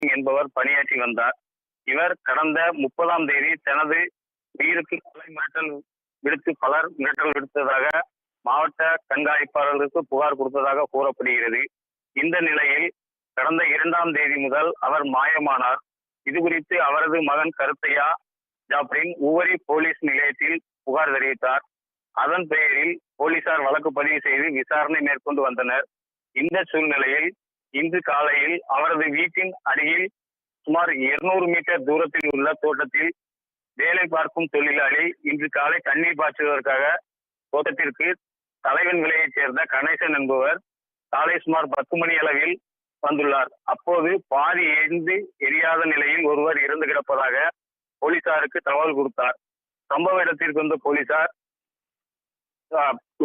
என்பவர் பணியாற்றி வந்தார். இவர் கடந்த முப்பதாம் தேதி தனது உயிருக்கு கொலை மிரட்டல் விடுத்து பலர் மிரட்டல் விடுத்ததாக மாவட்ட கண்காணிப்பாளர்களுக்கு புகார் கொடுத்ததாக கூறப்படுகிறது. இந்த நிலையில் கடந்த இரண்டாம் தேதி முதல் அவர் மாயமானார். இது குறித்து அவரது மகன் கருத்தையா ஜாப்ரின் உவரி போலீஸ் நிலையத்தில் புகார் தெரிவித்தார். அதன் பெயரில் போலீசார் வழக்கு பதிவு செய்து விசாரணை மேற்கொண்டு வந்தனர். இந்த சூழ்நிலையில் இன்று காலையில் அவரது வீட்டின் அருகில் சுமார் 200 மீட்டர் தூரத்தில் உள்ள தோட்டத்தில் வேலை பார்க்கும் தொழிலாளி இன்று காலை தண்ணீர் பாய்ச்சுவதற்காக தோட்டத்திற்கு தலைவன் விலையைச் சேர்ந்த கணேசன் என்பவர் காலை சுமார் பத்து மணி அளவில் வந்துள்ளார். அப்போது பாதி எரிந்து எரியாத நிலையில் ஒருவர் இறந்து கிடப்பதாக போலீசாருக்கு தகவல் கொடுத்தார். சம்பவ இடத்திற்கு வந்த போலீசார்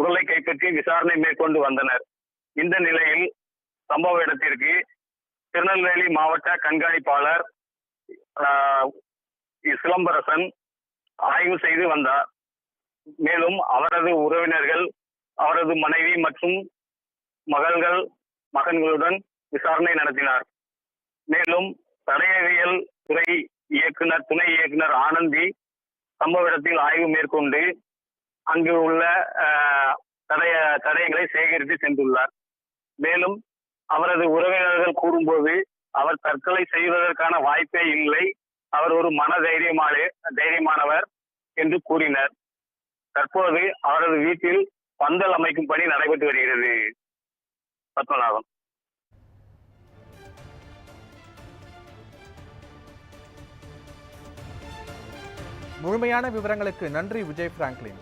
உடலை கைப்பற்றி விசாரணை மேற்கொண்டு வந்தனர். இந்த நிலையில் சம்பவ இடத்திற்கு திருநெல்வேலி மாவட்ட கண்காணிப்பாளர் ஆஹ், சிலம்பரசன் ஆய்வு செய்து வந்தார். மேலும் அவரது உறவினர்கள் அவரது மனைவி மற்றும் மகள்கள் மகன்களுடன் விசாரணை நடத்தினார். மேலும் தடயவியல் துறை இயக்குனர் துணை இயக்குனர் ஆனந்தி சம்பவ இடத்தில் ஆய்வு மேற்கொண்டு அங்கு உள்ள ஆஹ், தடய தடயங்களை சேகரித்து சென்றுள்ளார். மேலும் அவரது உறவினர்கள் கூறும்போது அவர் தற்கொலை செய்வதற்கான வாய்ப்பே இல்லை. அவர் ஒரு மன தைரியமான தைரியமானவர் என்று கூறினர். தற்போது அவரது வீட்டில் பந்தல் அமைக்கும் பணி நடைபெற்று வருகிறது. பத்மநாபன். முழுமையான விவரங்களுக்கு நன்றி விஜய் பிராங்க்லின்.